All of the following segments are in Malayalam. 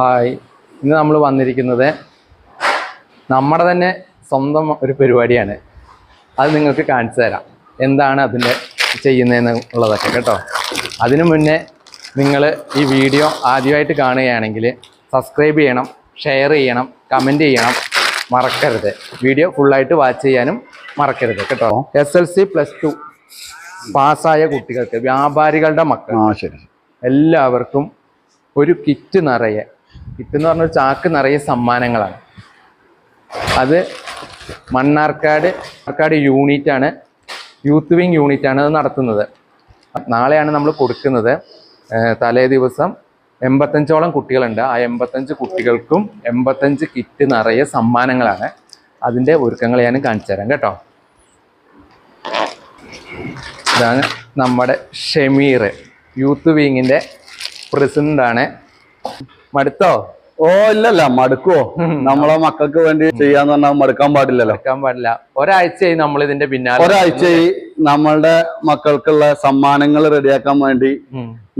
ഹായ്. ഇന്ന് നമ്മൾ വന്നിരിക്കുന്നത് നമ്മുടെ തന്നെ സ്വന്തം ഒരു പരിപാടിയാണ്. അത് നിങ്ങൾക്ക് കാണിച്ചു തരാം. എന്താണ് അതിന്റെ ചെയ്യുന്നതെന്ന് ഉള്ളതൊക്കെ കേട്ടോ. അതിനു മുന്നേ നിങ്ങൾ ഈ വീഡിയോ ആദ്യമായിട്ട് കാണുകയാണെങ്കിൽ സബ്സ്ക്രൈബ് ചെയ്യണം ഷെയർ ചെയ്യണം കമന്റ് ചെയ്യണം. മറക്കരുത്. വീഡിയോ ഫുള്ളായിട്ട് വാച്ച് ചെയ്യാനും മറക്കരുത് കേട്ടോ. S L C plus two പാസ്സായ കുട്ടികൾക്ക് വ്യാപാരികളുടെ മക്കൾ ആ ശരി. എല്ലാവർക്കും ഒരു കിറ്റ് നിറയെ കിറ്റ് എന്ന് പറഞ്ഞ ഒരു ചാക്ക് നിറയെ സമ്മാനങ്ങളാണ്. അത് മണ്ണാർക്കാട് മണ്ണാർക്കാട് യൂണിറ്റ് ആണ് യൂത്ത് വിങ് യൂണിറ്റ് ആണ് അത് നടത്തുന്നത്. നാളെയാണ് നമ്മൾ കൊടുക്കുന്നത്. തലേ ദിവസം എൺപത്തഞ്ചോളം കുട്ടികളുണ്ട്. ആ എൺപത്തഞ്ച് കുട്ടികൾക്കും എൺപത്തഞ്ച് കിറ്റ് നിറയെ സമ്മാനങ്ങളാണ്. അതിന്റെ ഒരുക്കങ്ങൾ ഞാൻ കാണിച്ചു തരാം കേട്ടോ. ഇതാണ് നമ്മുടെ ഷമീർ യൂത്ത് വിങ്ങിന്റെ പ്രസിഡന്റാണ്. മടുത്തോ? ഓ ഇല്ലല്ല മടുക്കുവോ? നമ്മളെ മക്കൾക്ക് വേണ്ടി ചെയ്യാന്ന് പറഞ്ഞാൽ മടുക്കാൻ പാടില്ലല്ലോ. മടുക്കാൻ പാടില്ല. ഒരാഴ്ചയായി നമ്മൾ ഇതിന്റെ പിന്നാലെ ഒരാഴ്ചയായി നമ്മളുടെ മക്കൾക്കുള്ള സമ്മാനങ്ങൾ റെഡിയാക്കാൻ വേണ്ടി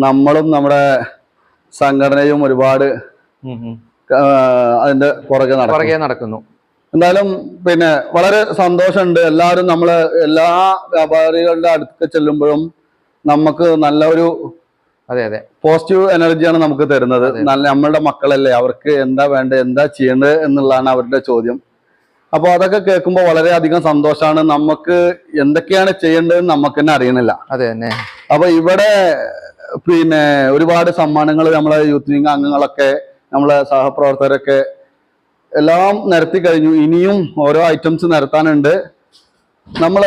നമ്മളും നമ്മുടെ സംഘടനയും ഒരുപാട്. അതിന്റെ പുറകെ പുറകെ നടക്കുന്നു. എന്തായാലും പിന്നെ വളരെ സന്തോഷമുണ്ട്. എല്ലാവരും നമ്മൾ എല്ലാ വ്യാപാരികളുടെ അടുത്ത് ചെല്ലുമ്പോഴും നമുക്ക് നല്ല ഒരു അതെ അതെ. പോസിറ്റീവ് എനർജിയാണ് നമുക്ക് തരുന്നത്. നല്ല നമ്മളുടെ മക്കളല്ലേ? അവർക്ക് എന്താ വേണ്ടത്? എന്താ ചെയ്യേണ്ടത് എന്നുള്ളതാണ് അവരുടെ ചോദ്യം. അപ്പോൾ അതൊക്കെ കേൾക്കുമ്പോൾ വളരെയധികം സന്തോഷമാണ്. നമുക്ക് എന്തൊക്കെയാണ് ചെയ്യേണ്ടതെന്ന് നമുക്ക് തന്നെ അറിയണില്ല. അതെ തന്നെ അപ്പൊ ഇവിടെ പിന്നെ ഒരുപാട് സമ്മാനങ്ങൾ നമ്മളെ യൂത്ത് വിംഗ് അംഗങ്ങളൊക്കെ നമ്മളെ സഹപ്രവർത്തകരൊക്കെ എല്ലാം നിരത്തി കഴിഞ്ഞു. ഇനിയും ഓരോ ഐറ്റംസ് നിരത്താനുണ്ട്. നമ്മൾ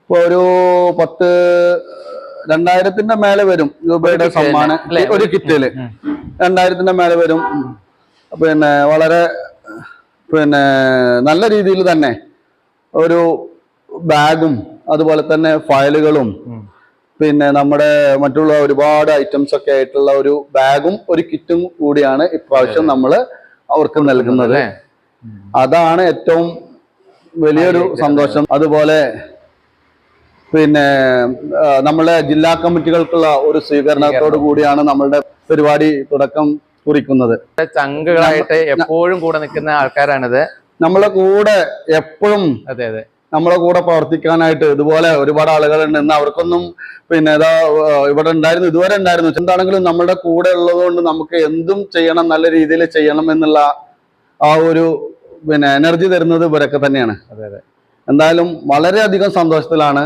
ഇപ്പൊ ഒരു പത്ത് രണ്ടായിരത്തിന്റെ മേലെ വരും രൂപയുടെ സമ്മാനം? ഒരു കിറ്റിൽ രണ്ടായിരത്തിന്റെ മേലെ വരും. പിന്നെ വളരെ പിന്നെ നല്ല രീതിയിൽ തന്നെ ഒരു ബാഗും അതുപോലെ തന്നെ ഫയലുകളും പിന്നെ നമ്മുടെ മറ്റുള്ള ഒരുപാട് ഐറ്റംസ് ഒക്കെ ആയിട്ടുള്ള ഒരു ബാഗും ഒരു കിറ്റും കൂടിയാണ് ഇപ്രാവശ്യം നമ്മൾ അവർക്ക് നൽകുന്നത്. അതാണ് ഏറ്റവും വലിയൊരു സന്തോഷം. അതുപോലെ പിന്നെ നമ്മളെ ജില്ലാ കമ്മിറ്റികൾക്കുള്ള ഒരു സ്വീകരണത്തോടു കൂടിയാണ് നമ്മളുടെ പരിപാടി തുടക്കം കുറിക്കുന്നത്. ചങ്കുകളായിട്ട് എപ്പോഴും കൂടെ നിൽക്കുന്ന ആൾക്കാരാണിത്. നമ്മളെ കൂടെ എപ്പോഴും അതെ അതെ. നമ്മളെ കൂടെ പ്രവർത്തിക്കാനായിട്ട് ഇതുപോലെ ഒരുപാട് ആളുകളുണ്ട്. ഇന്ന് അവർക്കൊന്നും പിന്നെ ഇതാ ഏർ ഇവിടെ ഉണ്ടായിരുന്നു ഇതുവരെ ഉണ്ടായിരുന്നു. എന്താണെങ്കിലും നമ്മുടെ കൂടെ ഉള്ളതുകൊണ്ട് നമുക്ക് എന്തും ചെയ്യണം നല്ല രീതിയിൽ ചെയ്യണം എന്നുള്ള ആ ഒരു പിന്നെ എനർജി തരുന്നത് ഇവരൊക്കെ തന്നെയാണ്. അതെ അതെ. എന്തായാലും വളരെയധികം സന്തോഷത്തിലാണ്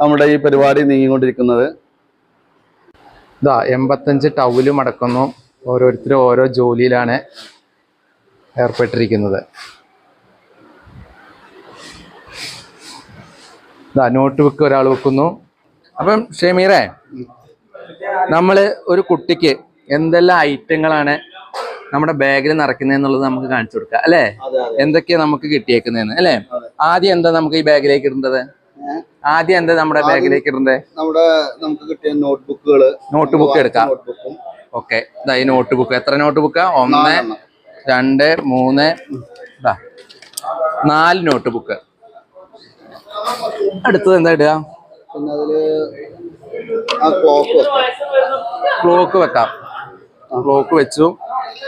നമ്മുടെ ഈ പരിപാടി നീങ്ങിക്കൊണ്ടിരിക്കുന്നത്. ഇതാ എൺപത്തഞ്ച് ടൗലും മടക്കുന്നു. ഓരോരുത്തരും ഓരോ ജോലിയിലാണ് ഏർപ്പെട്ടിരിക്കുന്നത്. ഇതാ നോട്ട് ബുക്ക് ഒരാൾ വെക്കുന്നു. അപ്പം ഷമീറെ നമ്മൾ ഒരു കുട്ടിക്ക് എന്തെല്ലാം ഐറ്റങ്ങളാണ് നമ്മുടെ ബാഗിൽ നിറയ്ക്കുന്നതെന്നുള്ളത് നമുക്ക് കാണിച്ചു കൊടുക്കാം അല്ലേ? എന്തൊക്കെയാ നമുക്ക് കിട്ടിയേക്കുന്നതെന്ന് അല്ലേ? ആദ്യം എന്താ നമുക്ക് ഈ ബാഗിലേക്ക് ഇടേണ്ടത്? ആദ്യം എന്താ നമ്മുടെ ബാഗിലേക്ക് ഇടേണ്ടത്? നമ്മുടെ നമുക്ക് കിട്ടിയ നോട്ട്ബുക്കുകൾ നോട്ട്ബുക്ക് എടുക്കാം. നോട്ട്ബുക്കും ഓക്കെ ഇതാ ഈ നോട്ട്ബുക്ക് എത്ര നോട്ട് ബുക്കാ ഒന്ന് രണ്ട് മൂന്ന് ഇതാ നാല് നോട്ട്ബുക്ക് അടുത്തത് എന്താ ഇടുക? ക്ലോക്ക് വെക്കാം. ക്ലോക്ക് വെച്ചു.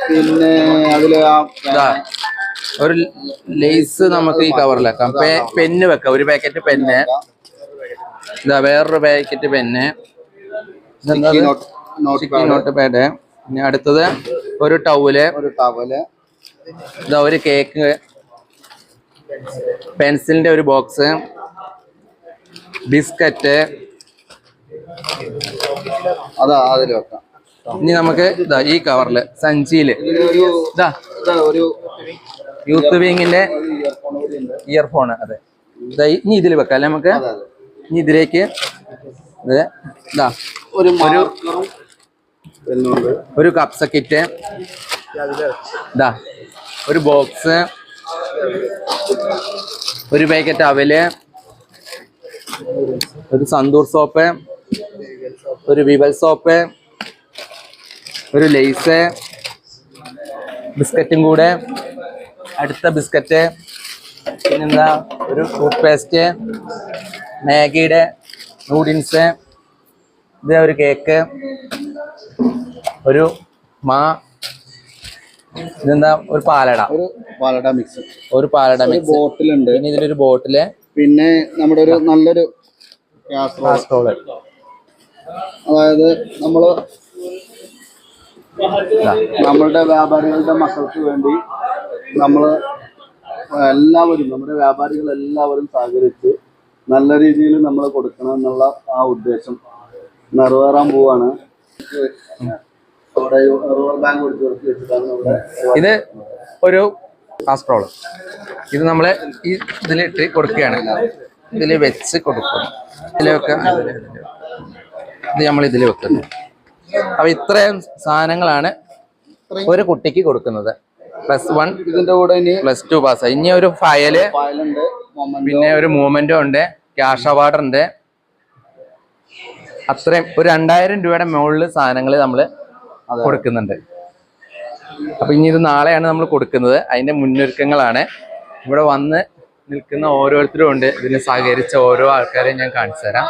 പിന്നെ അതിൽ ഒരു ലേസ് നമുക്ക് ഈ കവറിലാക്കാം പെന്ന് വെക്കാം. ഒരു പാക്കറ്റ് പെന്ന് ഇതാ വേറൊരു പാക്കറ്റ് പെന്ന്? നോട്ട് പാഡ് പിന്നെ അടുത്തത് ഒരു ടൗൽ ഒരു ടവൽ ഇതാ ഒരു കേക്ക് പെൻസിലിന്റെ ഒരു ബോക്സ് ബിസ്ക്കറ്റ് അതാ അതിൽ വെക്കാം. ഇനി നമുക്ക് ഇതാ ഈ കവറിൽ സഞ്ചിയിൽ. ഇതാ. യൂത്ത് വിങ്ങിന്റെ ഇയർഫോൺ അതെ. ഇതാ ഇനി ഇതിൽ വെക്കാം അല്ലെ നമുക്ക്? ഇനി ഇതിലേക്ക് ഇത് ഒരു ഒരു കപ്സ കിറ്റ് ഇതാ. ഒരു ബോക്സ് ഒരു പാക്കറ്റ് അവൽ ഒരു സന്തൂർ സോപ്പ് ഒരു വിവൽ സോപ്പ് ഒരു ലേസ് ബിസ്ക്കറ്റും കൂടെ അടുത്ത ബിസ്ക്കറ്റ് പിന്നെന്താ ഒരു ടൂത്ത് പേസ്റ്റ് മാഗിയുടെ നൂഡിൽസ് ഇത് ഒരു കേക്ക് ഒരു മാ ഇതെന്താ ഒരു പാലട. ഒരു പാലട മിക്സ് ഒരു പാലട മിക്സ് ബോട്ടിലുണ്ട്. പിന്നെ ഇതിലൊരു ബോട്ടിൽ. പിന്നെ നമ്മുടെ ഒരു നല്ലൊരു അതായത് നമ്മൾ നമ്മളുടെ വ്യാപാരികളുടെ മക്കൾക്ക് വേണ്ടി നമ്മൾ എല്ലാവരും നമ്മുടെ വ്യാപാരികൾ എല്ലാവരും സഹകരിച്ച് നല്ല രീതിയിൽ നമ്മൾ കൊടുക്കണം എന്നുള്ള ആ ഉദ്ദേശം നിറവേറാൻ പോവാണ്. ഇത് ഒരു കാസ്ട്രോൾ ഇത് നമ്മളെ ഈ ഇതിലിട്ട് കൊടുക്കുകയാണ്. ഇതിൽ വെച്ച് കൊടുക്കും. ഇതിലൊക്കെ. ഇത് നമ്മൾ ഇതിൽ വെക്കുന്നു. അപ്പൊ ഇത്രയും സാധനങ്ങളാണ് ഒരു കുട്ടിക്ക് കൊടുക്കുന്നത്. പ്ലസ് വൺ ഇതിന്റെ കൂടെ ഇനി പ്ലസ് ടു പാസ് ഇനി ഒരു ഫയൽ പിന്നെ ഒരു മൂവ്മെന്റും ഉണ്ട് ക്യാഷ് അവാർഡ് ഉണ്ട്. അത്രയും. ഒരു രണ്ടായിരം രൂപയുടെ മുകളിൽ സാധനങ്ങൾ നമ്മൾ കൊടുക്കുന്നുണ്ട്. അപ്പൊ ഇനി ഇത് നാളെയാണ് നമ്മൾ കൊടുക്കുന്നത്. അതിന്റെ മുന്നൊരുക്കങ്ങളാണ്. ഇവിടെ വന്ന് നിൽക്കുന്ന ഓരോരുത്തരും ഉണ്ട്. ഇതിന് സഹകരിച്ച ഓരോ ആൾക്കാരെയും ഞാൻ കാണിച്ചു തരാം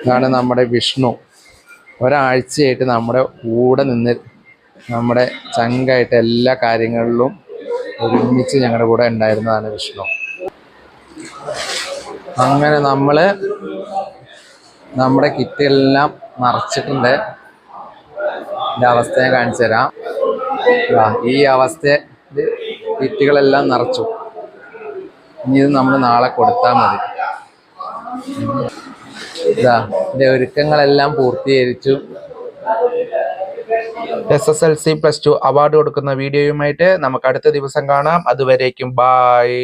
ഇതാണ് നമ്മുടെ വിഷ്ണു. ഒരാഴ്ചയായിട്ട് നമ്മുടെ കൂടെ നിന്ന് നമ്മുടെ ചങ്കായിട്ട് എല്ലാ കാര്യങ്ങളിലും ഒരുമിച്ച് ഞങ്ങളുടെ കൂടെ ഉണ്ടായിരുന്നതാണ് വിഷ്ണു. അങ്ങനെ നമ്മൾ നമ്മുടെ കിറ്റെല്ലാം നിറച്ചിട്ടുണ്ട് എന്റെ അവസ്ഥ ഞാൻ കാണിച്ചു തരാം ഈ അവസ്ഥ കിറ്റുകളെല്ലാം നിറച്ചു. ഇനി ഇത് നമ്മൾ നാളെ കൊടുത്താൽ മതി. ഇതാ ഇതിന്റെ ഒരുക്കങ്ങളെല്ലാം പൂർത്തീകരിച്ചു. S S L C plus two award കൊടുക്കുന്ന വീഡിയോയുമായിട്ട് നമുക്ക് അടുത്ത ദിവസം കാണാം. അതുവരേക്കും ബായ്